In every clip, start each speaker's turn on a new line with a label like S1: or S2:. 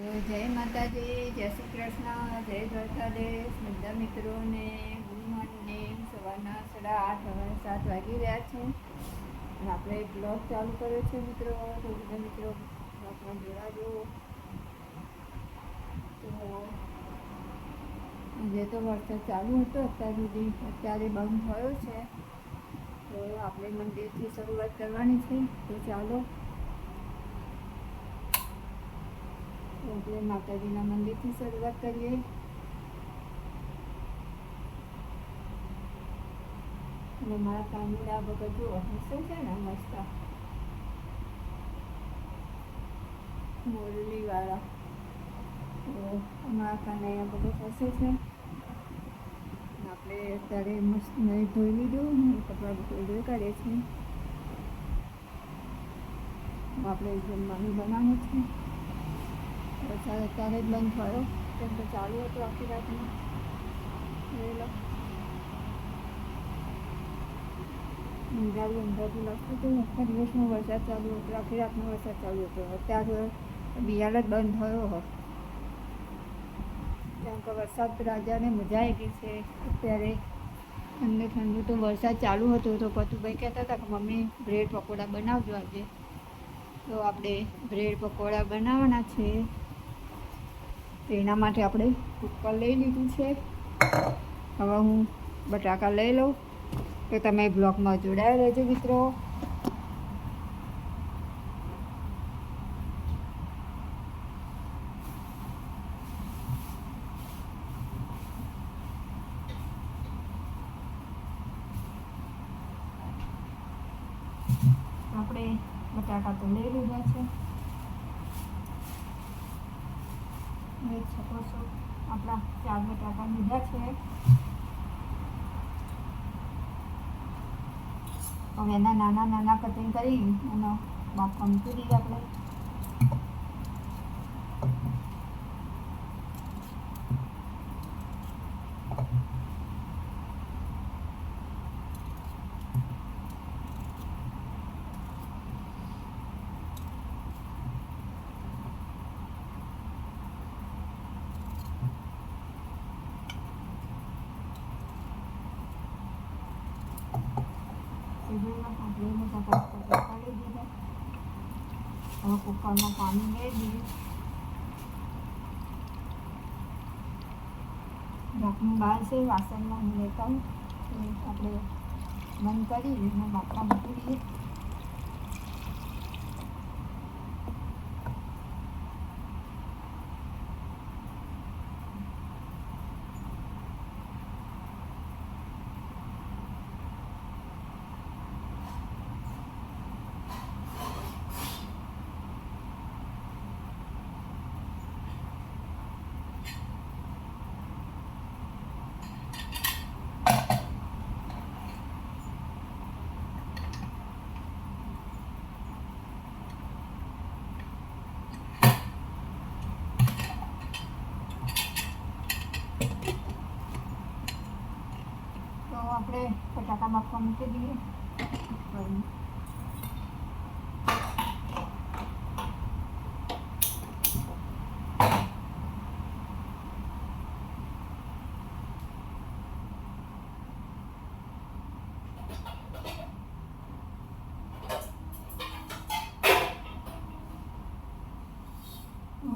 S1: જય માતાજી, જય શ્રી કૃષ્ણ, જય દ્વારકાધીશ, બધા મિત્રોને ગુડ મોર્નિંગ સવારના સાડા આઠ, હવે સાત વાગી રહ્યા છે. આપણે બ્લોગ ચાલુ કર્યો છે મિત્રો, તો બધા મિત્રો બ્લોગમાં જોડાજો તો આજે તો વરસાદ ચાલુ હતો, અત્યાર સુધી અત્યારે બંધ થયો છે. તો આપણે મંદિરથી શરૂઆત કરવાની છે. તો ચાલો તો આપણે માતાજીના મંદિરથી શરૂઆત કરીએ. અને મારા કાનુડા વગર જો હસે છે ને, મસ્ત. તો અમારા કાનૈયા વગર હસે છે. આપણે અત્યારે મસ્ત નહીં ધોઈ લીધું કપડાં ધોઈ કાઢીએ છીએ. આપણે જમવાનું બનાવું છે વરસાદ અત્યારે જ બંધ થયો? કેમ કે ચાલુ હતું આખી લો. અંધારું અંધારું લાગતું હતું આખા દિવસનો વરસાદ ચાલુ હતો આખી રાતનો વરસાદ ચાલુ હતો. અત્યારે બિયાલ જ બંધ થયો હતો કેમ કે વરસાદ રાજાને મજા આવી ગઈ છે. અત્યારે ઠંડુ ઠંડુ તો વરસાદ ચાલુ હતો તો પતુભાઈ કહેતા હતા કે મમ્મી બ્રેડ પકોડા બનાવજો આજે. તો આપણે બ્રેડ પકોડા બનાવવાના છે. તો એના માટે આપણે કુકર લઈ લીધું છે. હવે હું બટાકા લઈ લઉં. તો તમે બ્લોગમાં જોડાયા રહેજો મિત્રો આપણે બટાકા તો લઈ લીધા છે જોઈ શકો છો આપણા ચાર પણ લીધા છે. હવે એના નાના નાના કટિંગ કરી એનો બાફવા મૂકી દઈએ આપણે સીઝનમાં આપણે બટાકા કટિંગ કરી દીધા હવે કુકરમાં પાણી લઈ દઈએ ઢાંકણું બહાર છે વાસણમાં હું લેતા આવું તો આપણે બંધ કરી અને બાફવા મૂકી દઈએ તો આપણે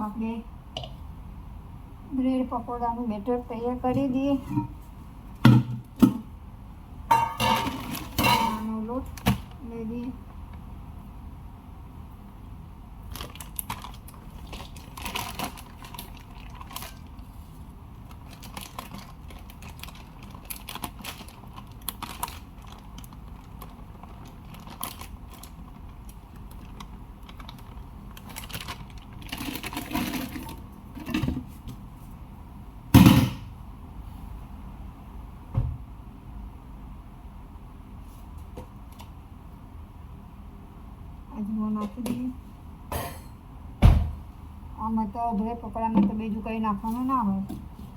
S1: આપણે બ્રેડ પકોડાનું બેટર તૈયાર કરી દઈએ લઈ લઈએ નાખી દઈએ. આમાં તો ભલે પકોડામાં તો બીજું કંઈ નાખવાનું ના હોય.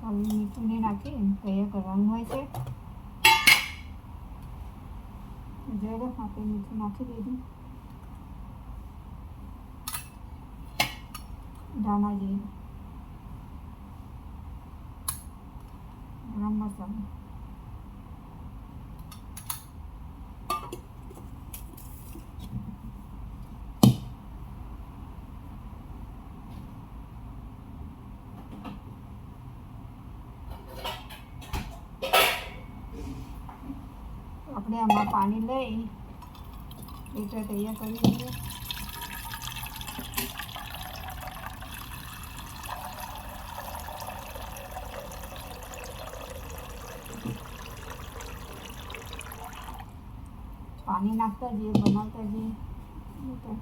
S1: ખાલી મીઠું નહીં નાખી તૈયાર કરવાનું હોય છે. જોઈ આપણે મીઠું નાખી દીધું. ધાણા જેવું ગરમ મસાલો તો આપણે આમાં પાણી લઈ બેટર તૈયાર કરી દઈએ પાણી નાખતા જઈએ બનાવતા જઈએ બેટર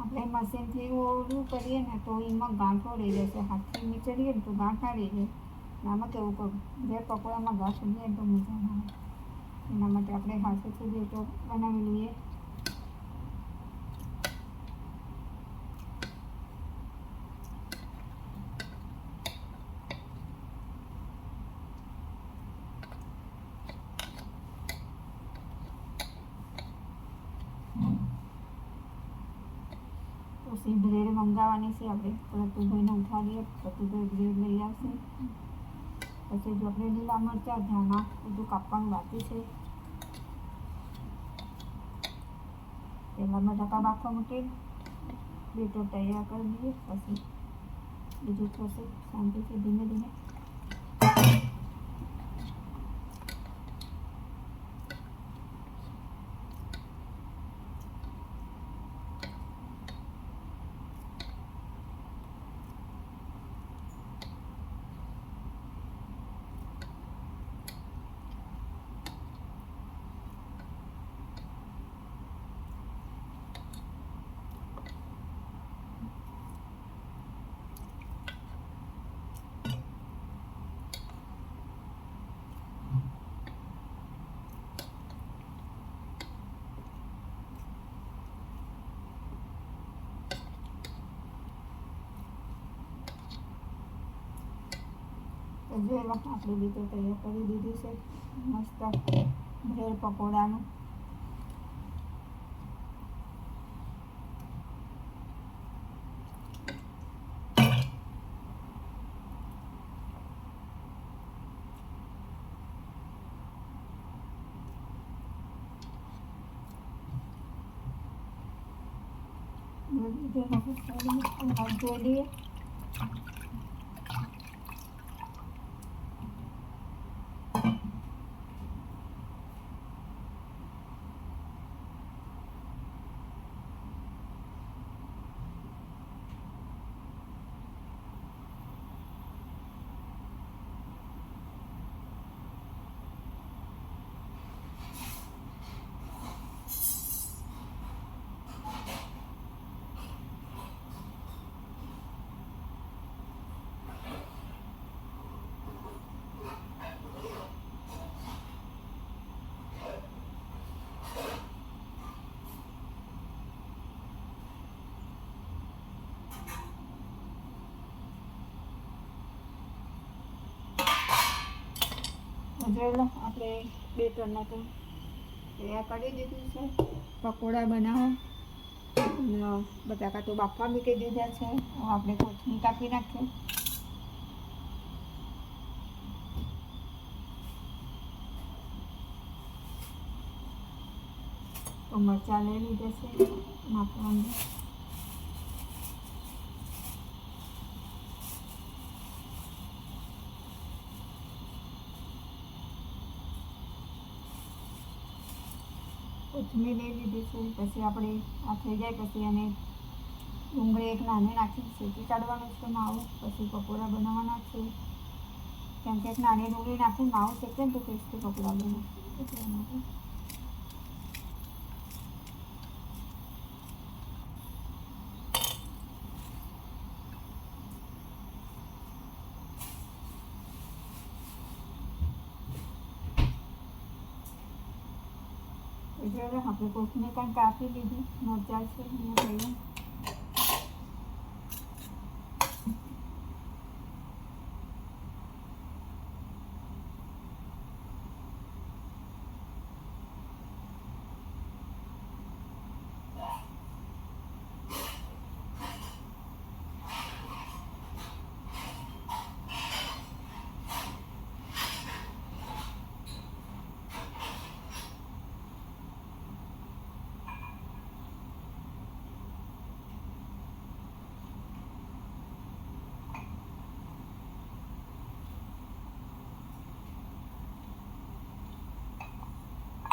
S1: આપણે મશીનથી ઓલું કરીએ ને તો એમાં ગાંઠો રહી જશે. હાથથી નીચળીએ ને તો ગાંઠા રહી જાય. આમાં કેવું કરું બે પકોડામાં ગાંઠ લઈએ તો મજા ના આવે. એના માટે આપણે હાથેથી જે તો બનાવી લઈએ. પછી બ્રેડ મંગાવવાની છે. આપણે પ્રતુભાઈને ઉઠાડીએ પ્રતુભાઈ બ્રેડ લઈ આવશે. પછી જો આપણે લીલા મરચાં, ધાણા બધું કાપવાનું બાકી છે. પહેલાં બટાકા બાફવા મૂકી બેટર તૈયાર કરી દઈએ. પછી બીજું થશે. શાંતિથી ધીમે ધીમે. તો આપણી રીતે તૈયાર કરી દીધી છે. મસ્ત ભેળ પકોડાનું. જોઈ લઈએ જોઈ લો આપણે બે ટરના તો તૈયાર કરી દીધું છે. પકોડા બનાવો. અને બટાકા તો બાફવા મૂકી દીધા છે. આપણે કોથમીર કાપી નાખીએ. તો મરચાં લઈ લીધા છે. નાખવાનું. કોથમીર લઈ છે, પછી આપણે આ થઈ જાય પછી એને ડુંગળી એક નાની નાખી શેકી કાઢવાનું છે માવું, પછી પકોડા બનાવવાના છે. કેમ કે એક નાની ડુંગળી નાખીને માવું શેકે ને તો ટેસ્ટી પકોડા બને. એટલા માટે જો ચાલો કંઈક આપી લીધી મજા છે અહીંયા થયું.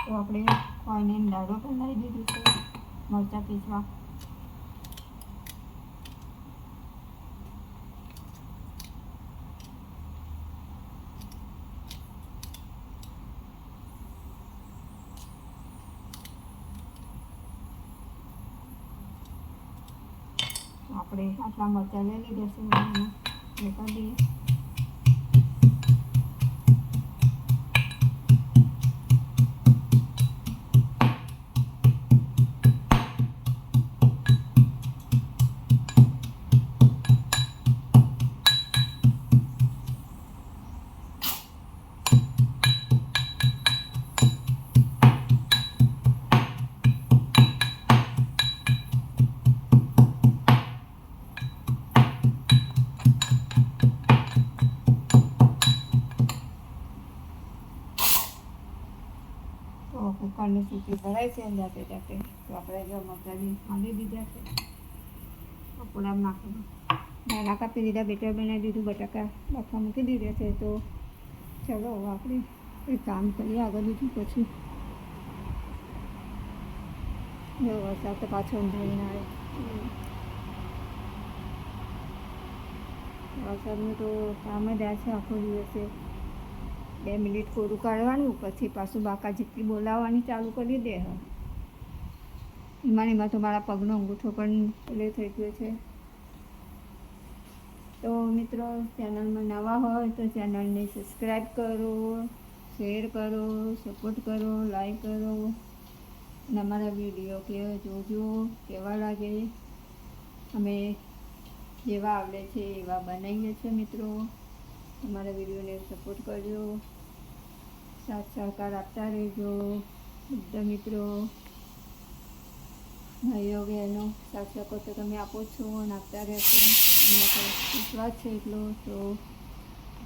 S1: તો આપણે કોઈને દાડો બનાવી દીધું છે. મરચાં પીસવા. આપણે આટલા મરચાં લઈ લીધા છે. કરી દઈએ કુકરની ભરાય છે જાતે જાતે તો આપણે જો મજાની માંડી દીધા છે. પકોડા નાખી નાના કાપી દીધા, બેટર બનાવી દીધું, બટાકા બાફા મૂકી દીધા છે. તો ચલો આપણે એ કામ કરીએ આગળ બીજું પછી. જો વરસાદ તો પાછો અંધારીને આવે. વરસાદનું તો કામ જ આ છે આખો દિવસે. બે મિનિટ કોરું કાઢવાનું, પછી પાછું બાકા જેટલી બોલાવવાની ચાલુ કરી દે હવે. એમાં એમાં તો મારા પગનો અંગૂઠો પણ પેલે થઈ ગયો છે. તો મિત્રો, ચેનલમાં નવા હોય તો ચેનલને સબસ્ક્રાઈબ કરો શેર કરો સપોર્ટ કરો લાઈક કરો. અને અમારા વીડિયો કે જોજો, કેવા લાગે? અમે જેવા આવડે છે એવા બનાવીએ છીએ મિત્રો. અમારા વિડીયોને સપોર્ટ કરજો. સાથ સહકાર આપતા રહેજો. બધા મિત્રો, ભાઈઓ, બહેનો, સાથ સહકાર તો તમે આપો છો અને આપતા રહેશો વિશ્વાસ છે એટલો, તો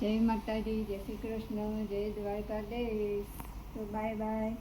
S1: જય માતાજી, જય શ્રી કૃષ્ણ, જય દ્વારકાધીશ. તો બાય બાય